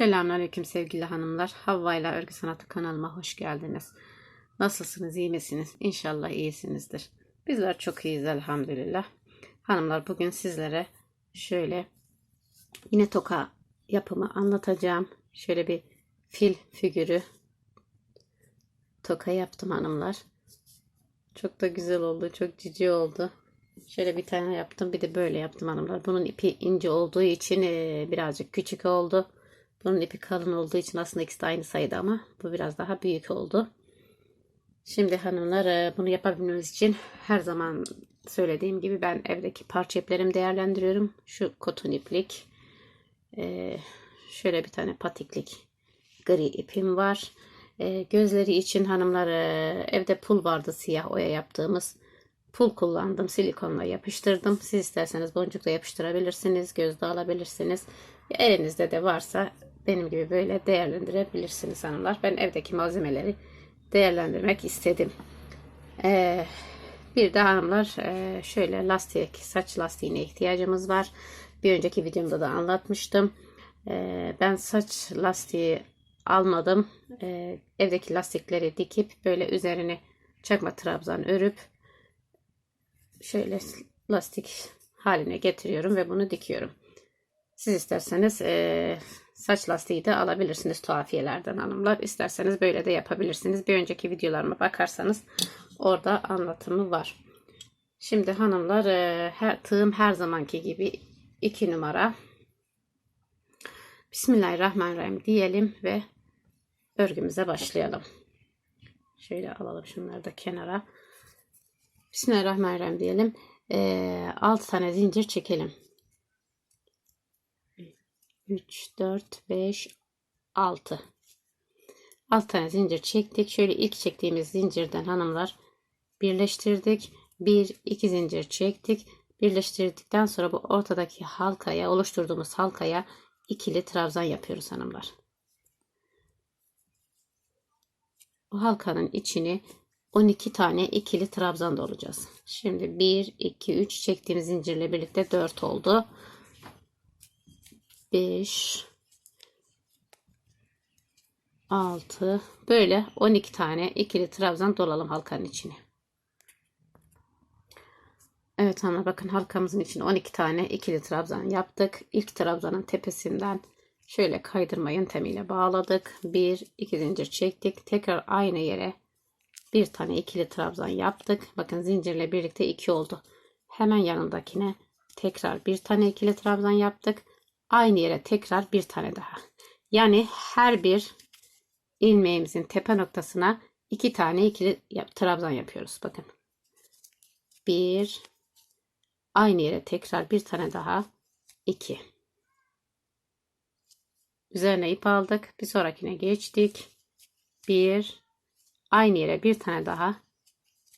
Selamünaleyküm sevgili hanımlar. Havva ile Örgü Sanatı kanalıma hoş geldiniz. Nasılsınız, iyi misiniz? İnşallah iyisinizdir. Bizler çok iyiyiz elhamdülillah. Hanımlar bugün sizlere şöyle yine toka yapımı anlatacağım. Şöyle bir fil figürü toka yaptım hanımlar. Çok da güzel oldu, çok cici oldu. Şöyle bir tane yaptım, bir de böyle yaptım hanımlar. Bunun ipi ince olduğu için eee, birazcık küçük oldu. Bunun ipi kalın olduğu için aslında ikisi de aynı sayıda ama bu biraz daha büyük oldu. Şimdi hanımlar bunu yapabilmemiz için her zaman söylediğim gibi ben evdeki parça iplerimi değerlendiriyorum. Şu koton iplik, e, şöyle bir tane patiklik gri ipim var. E, gözleri için hanımlar evde pul vardı siyah oya yaptığımız. Pul kullandım. Silikonla yapıştırdım. Siz isterseniz boncukla yapıştırabilirsiniz. Gözde alabilirsiniz. Elinizde de varsa benim gibi böyle değerlendirebilirsiniz hanımlar. Ben evdeki malzemeleri değerlendirmek istedim. Ee, bir de hanımlar e, şöyle lastik, saç lastiğine ihtiyacımız var. Bir önceki videomda da anlatmıştım. Ee, ben saç lastiği almadım. Ee, evdeki lastikleri dikip böyle üzerine çakma trabzan örüp şöyle lastik haline getiriyorum ve bunu dikiyorum. Siz isterseniz e, saç lastiği de alabilirsiniz tuhafiyelerden hanımlar. İsterseniz böyle de yapabilirsiniz. Bir önceki videolarıma bakarsanız orada anlatımı var. Şimdi hanımlar e, her, tığım her zamanki gibi 2 numara. Bismillahirrahmanirrahim diyelim ve örgümüze başlayalım. Şöyle alalım şunları da kenara. Bismillahirrahmanirrahim diyelim. E, 6 tane zincir çekelim. 3, 4, 5, 6. 6 tane zincir çektik. Şöyle ilk çektiğimiz zincirden hanımlar birleştirdik. 1, 2 zincir çektik. Birleştirdikten sonra bu ortadaki halkaya, oluşturduğumuz halkaya ikili trabzan yapıyoruz hanımlar. Bu halkanın içini 12 tane ikili trabzan dolacağız. Şimdi 1, 2, 3 çektiğimiz zincirle birlikte 4 oldu. 5 6 böyle 12 tane ikili trabzan dolalım halkanın içine. Evet hanımlar bakın halkamızın içine 12 tane ikili trabzan yaptık. İlk trabzanın tepesinden şöyle kaydırma yöntemiyle bağladık. 1 2 zincir çektik. Tekrar aynı yere bir tane ikili trabzan yaptık. Bakın zincirle birlikte 2 oldu. Hemen yanındakine tekrar bir tane ikili trabzan yaptık aynı yere tekrar bir tane daha. Yani her bir ilmeğimizin tepe noktasına iki tane ikili trabzan yapıyoruz. Bakın. Bir. Aynı yere tekrar bir tane daha. iki. Üzerine ip aldık. Bir sonrakine geçtik. Bir. Aynı yere bir tane daha.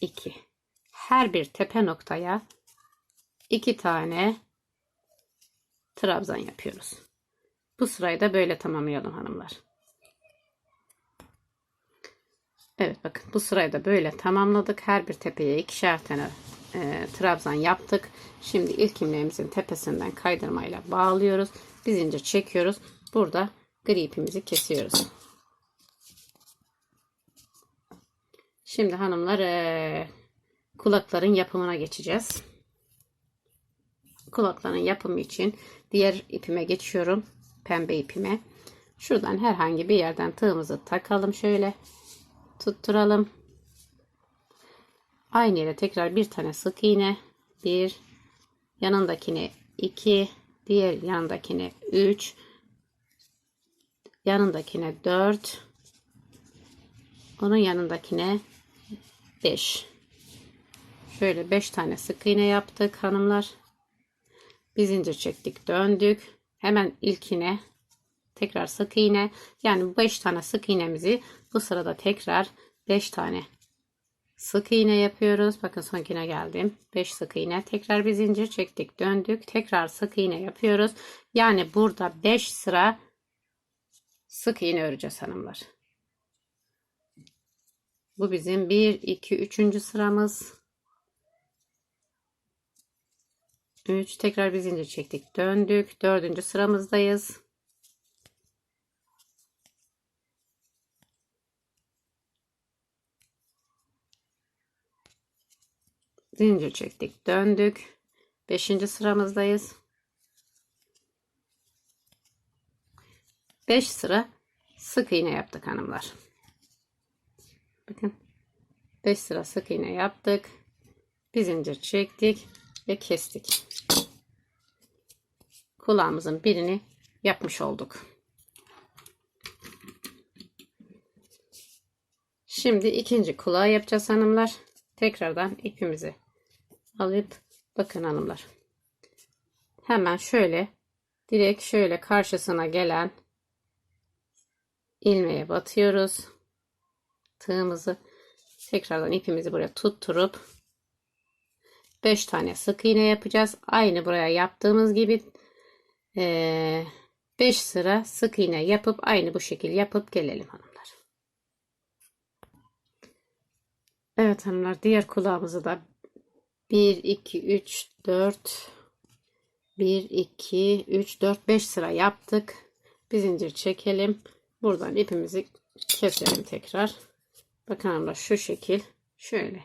iki. Her bir tepe noktaya iki tane trabzan yapıyoruz. Bu sırayı da böyle tamamlayalım hanımlar. Evet bakın bu sırayı da böyle tamamladık. Her bir tepeye ikişer tane e, trabzan yaptık. Şimdi ilk ilmeğimizin tepesinden kaydırmayla bağlıyoruz. Bir zincir çekiyoruz. Burada gri ipimizi kesiyoruz. Şimdi hanımlar e, kulakların yapımına geçeceğiz kulakların yapımı için diğer ipime geçiyorum. Pembe ipime. Şuradan herhangi bir yerden tığımızı takalım şöyle. Tutturalım. Aynı yere tekrar bir tane sık iğne. Bir. Yanındakine iki. Diğer yanındakine üç. Yanındakine dört. Onun yanındakine beş. Şöyle beş tane sık iğne yaptık hanımlar bir zincir çektik döndük. Hemen ilkine tekrar sık iğne. Yani 5 tane sık iğnemizi bu sırada tekrar 5 tane sık iğne yapıyoruz. Bakın sonkine geldim 5 sık iğne. Tekrar bir zincir çektik döndük. Tekrar sık iğne yapıyoruz. Yani burada 5 sıra sık iğne öreceğiz hanımlar. Bu bizim 1 2 3. sıramız 3 tekrar bir zincir çektik. Döndük. Dördüncü sıramızdayız. Zincir çektik. Döndük. 5. sıramızdayız. 5 sıra sık iğne yaptık hanımlar. Bakın. 5 sıra sık iğne yaptık. Bir zincir çektik ve kestik. Kulağımızın birini yapmış olduk. Şimdi ikinci kulağı yapacağız hanımlar. Tekrardan ipimizi alıp bakın hanımlar. Hemen şöyle direkt şöyle karşısına gelen ilmeğe batıyoruz. Tığımızı tekrardan ipimizi buraya tutturup 5 tane sık iğne yapacağız. Aynı buraya yaptığımız gibi 5 sıra sık iğne yapıp aynı bu şekil yapıp gelelim hanımlar. Evet hanımlar diğer kulağımızı da 1 2 3 4 1 2 3 4 5 sıra yaptık. Bir zincir çekelim. Buradan ipimizi keselim tekrar. Bakın hanımlar şu şekil şöyle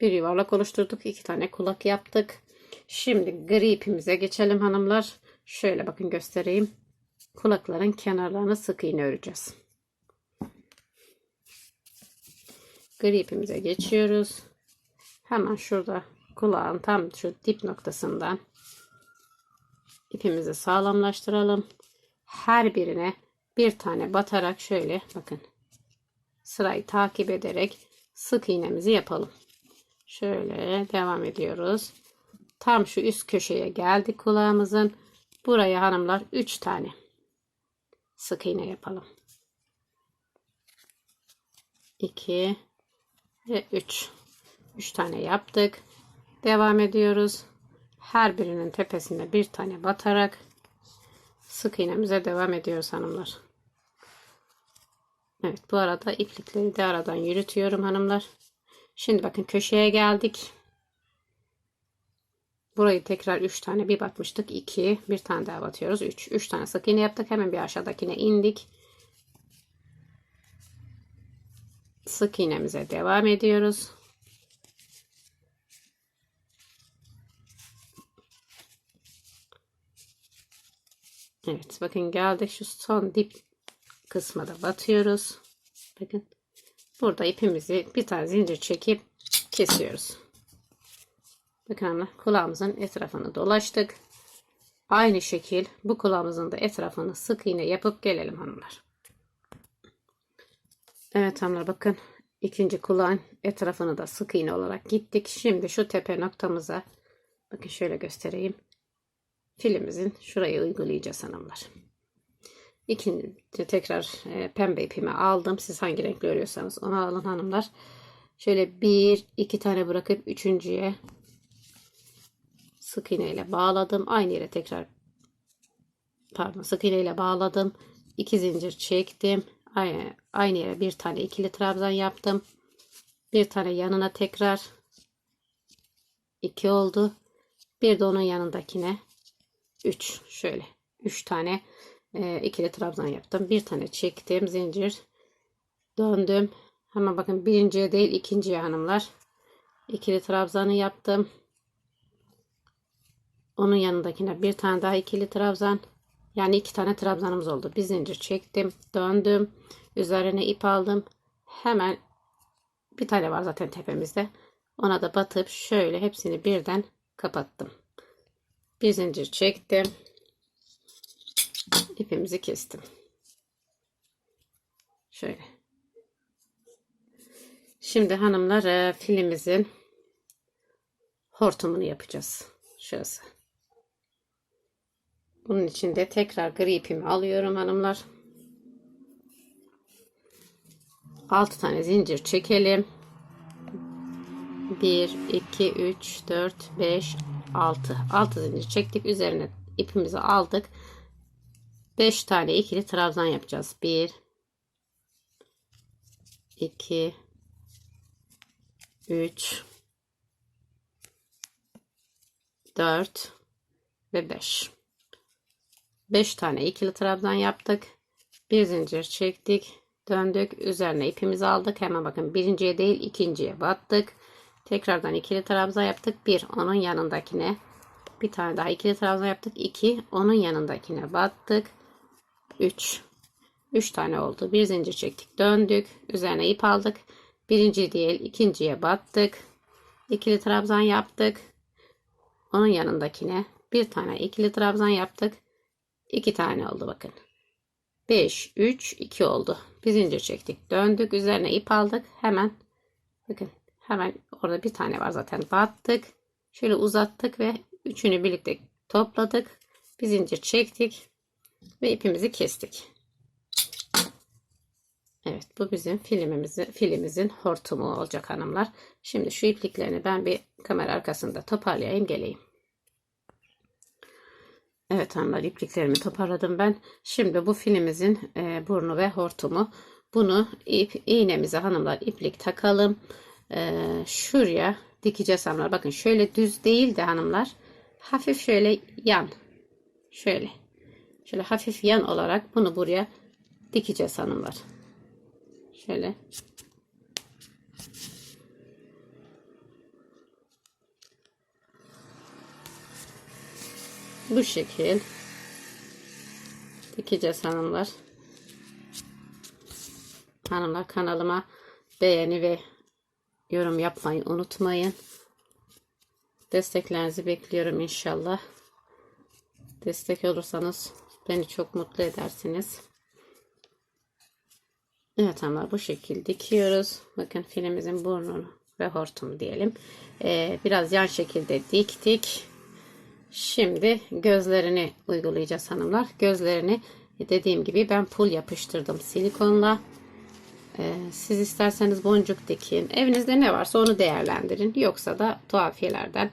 bir yuvarlak oluşturduk. iki tane kulak yaptık. Şimdi gri ipimize geçelim hanımlar. Şöyle bakın göstereyim. Kulakların kenarlarını sık iğne öreceğiz. Gri ipimize geçiyoruz. Hemen şurada kulağın tam şu dip noktasından ipimizi sağlamlaştıralım. Her birine bir tane batarak şöyle bakın sırayı takip ederek sık iğnemizi yapalım. Şöyle devam ediyoruz. Tam şu üst köşeye geldik kulağımızın. Buraya hanımlar 3 tane sık iğne yapalım. 2 ve 3. 3 tane yaptık. Devam ediyoruz. Her birinin tepesine bir tane batarak sık iğnemize devam ediyoruz hanımlar. Evet bu arada iplikleri de aradan yürütüyorum hanımlar. Şimdi bakın köşeye geldik. Burayı tekrar 3 tane bir batmıştık. 2 bir tane daha batıyoruz. 3 3 tane sık iğne yaptık. Hemen bir aşağıdakine indik. Sık iğnemize devam ediyoruz. Evet bakın geldik şu son dip kısma da batıyoruz. Bakın burada ipimizi bir tane zincir çekip kesiyoruz. Bakın kulağımızın etrafını dolaştık. Aynı şekil bu kulağımızın da etrafını sık iğne yapıp gelelim hanımlar. Evet hanımlar bakın ikinci kulağın etrafını da sık iğne olarak gittik. Şimdi şu tepe noktamıza bakın şöyle göstereyim. Filimizin şurayı uygulayacağız hanımlar. İkinci tekrar e, pembe ipimi aldım. Siz hangi renkli örüyorsanız onu alın hanımlar. Şöyle bir iki tane bırakıp üçüncüye sık iğne ile bağladım. Aynı yere tekrar pardon sık iğne ile bağladım. İki zincir çektim. Aynı, aynı yere bir tane ikili trabzan yaptım. Bir tane yanına tekrar iki oldu. Bir de onun yanındakine 3 şöyle 3 tane e, ikili trabzan yaptım. Bir tane çektim zincir döndüm. Hemen bakın birinciye değil ikinciye hanımlar. ikili trabzanı yaptım. Onun yanındakine bir tane daha ikili trabzan. Yani iki tane trabzanımız oldu. Bir zincir çektim. Döndüm. Üzerine ip aldım. Hemen bir tane var zaten tepemizde. Ona da batıp şöyle hepsini birden kapattım. Bir zincir çektim. İpimizi kestim. Şöyle. Şimdi hanımlar e, filimizin hortumunu yapacağız. Şurası. Bunun için de tekrar gri ipimi alıyorum hanımlar. 6 tane zincir çekelim. 1 2 3 4 5 6 6 zincir çektik. Üzerine ipimizi aldık. 5 tane ikili trabzan yapacağız. 1 2 3 4 ve 5 5 tane ikili trabzan yaptık bir zincir çektik döndük üzerine ipimizi aldık hemen bakın birinciye değil ikinciye battık Tekrardan ikili trabzan yaptık. Bir onun yanındakine. Bir tane daha ikili trabzan yaptık. İki onun yanındakine battık. Üç. Üç tane oldu. Bir zincir çektik. Döndük. Üzerine ip aldık. Birinci değil ikinciye battık. İkili trabzan yaptık. Onun yanındakine bir tane ikili trabzan yaptık. İki tane oldu bakın. 5, 3, 2 oldu. Bir zincir çektik. Döndük. Üzerine ip aldık. Hemen bakın hemen orada bir tane var zaten. Battık. Şöyle uzattık ve üçünü birlikte topladık. Bir zincir çektik. Ve ipimizi kestik. Evet bu bizim filmimizin, filimizin hortumu olacak hanımlar. Şimdi şu ipliklerini ben bir kamera arkasında toparlayayım geleyim. Evet hanımlar ipliklerimi toparladım ben. Şimdi bu filimizin e, burnu ve hortumu. Bunu ip, iğnemize hanımlar iplik takalım. E, şuraya dikeceğiz hanımlar. Bakın şöyle düz değil de hanımlar. Hafif şöyle yan. Şöyle. Şöyle hafif yan olarak bunu buraya dikeceğiz hanımlar. Şöyle. Bu şekil dikeceğiz hanımlar. Hanımlar kanalıma beğeni ve yorum yapmayı unutmayın. Desteklerinizi bekliyorum inşallah. Destek olursanız beni çok mutlu edersiniz. Evet hanımlar bu şekilde dikiyoruz. Bakın filimizin burnunu ve hortumu diyelim. Ee, biraz yan şekilde diktik. Şimdi gözlerini uygulayacağız hanımlar. Gözlerini dediğim gibi ben pul yapıştırdım silikonla. Ee, siz isterseniz boncuk dikin. Evinizde ne varsa onu değerlendirin. Yoksa da tuhafiyelerden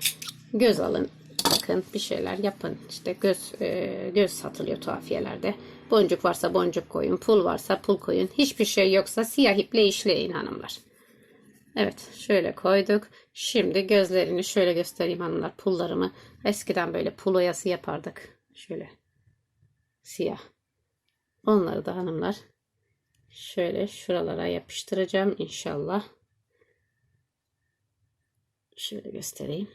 göz alın. Bakın bir şeyler yapın. İşte göz e, göz satılıyor tuhafiyelerde. Boncuk varsa boncuk koyun. Pul varsa pul koyun. Hiçbir şey yoksa siyah iple işleyin hanımlar. Evet şöyle koyduk. Şimdi gözlerini şöyle göstereyim hanımlar. Pullarımı eskiden böyle pul oyası yapardık. Şöyle siyah. Onları da hanımlar şöyle şuralara yapıştıracağım inşallah. Şöyle göstereyim.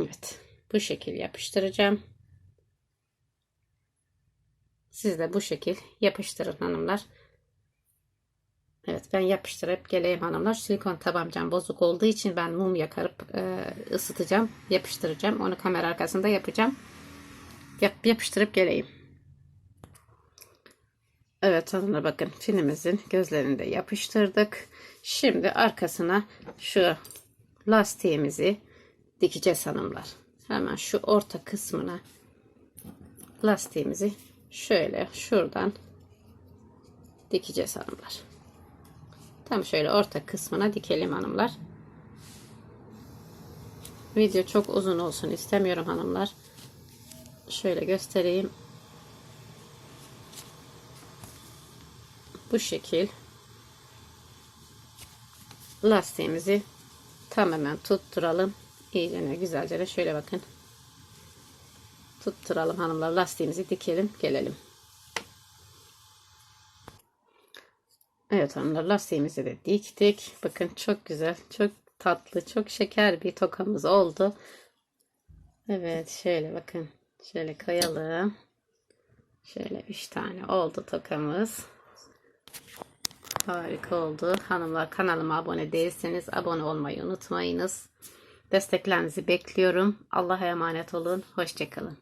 Evet. Bu şekil yapıştıracağım. Siz de bu şekil yapıştırın hanımlar. Evet ben yapıştırıp geleyim hanımlar. Silikon tabancam bozuk olduğu için ben mum yakarıp e, ısıtacağım. Yapıştıracağım. Onu kamera arkasında yapacağım. Yap, yapıştırıp geleyim. Evet hanımlar bakın filimizin gözlerini de yapıştırdık. Şimdi arkasına şu lastiğimizi dikeceğiz hanımlar. Hemen şu orta kısmına lastiğimizi şöyle şuradan dikeceğiz hanımlar. Tam şöyle orta kısmına dikelim hanımlar. Video çok uzun olsun istemiyorum hanımlar. Şöyle göstereyim. Bu şekil lastiğimizi tamamen tutturalım. İyice güzelce de şöyle bakın. Tutturalım hanımlar lastiğimizi dikelim gelelim. Evet hanımlar lastiğimizi de diktik. Bakın çok güzel, çok tatlı, çok şeker bir tokamız oldu. Evet şöyle bakın. Şöyle koyalım. Şöyle 3 tane oldu tokamız. Harika oldu. Hanımlar kanalıma abone değilseniz abone olmayı unutmayınız. Desteklerinizi bekliyorum. Allah'a emanet olun. Hoşçakalın.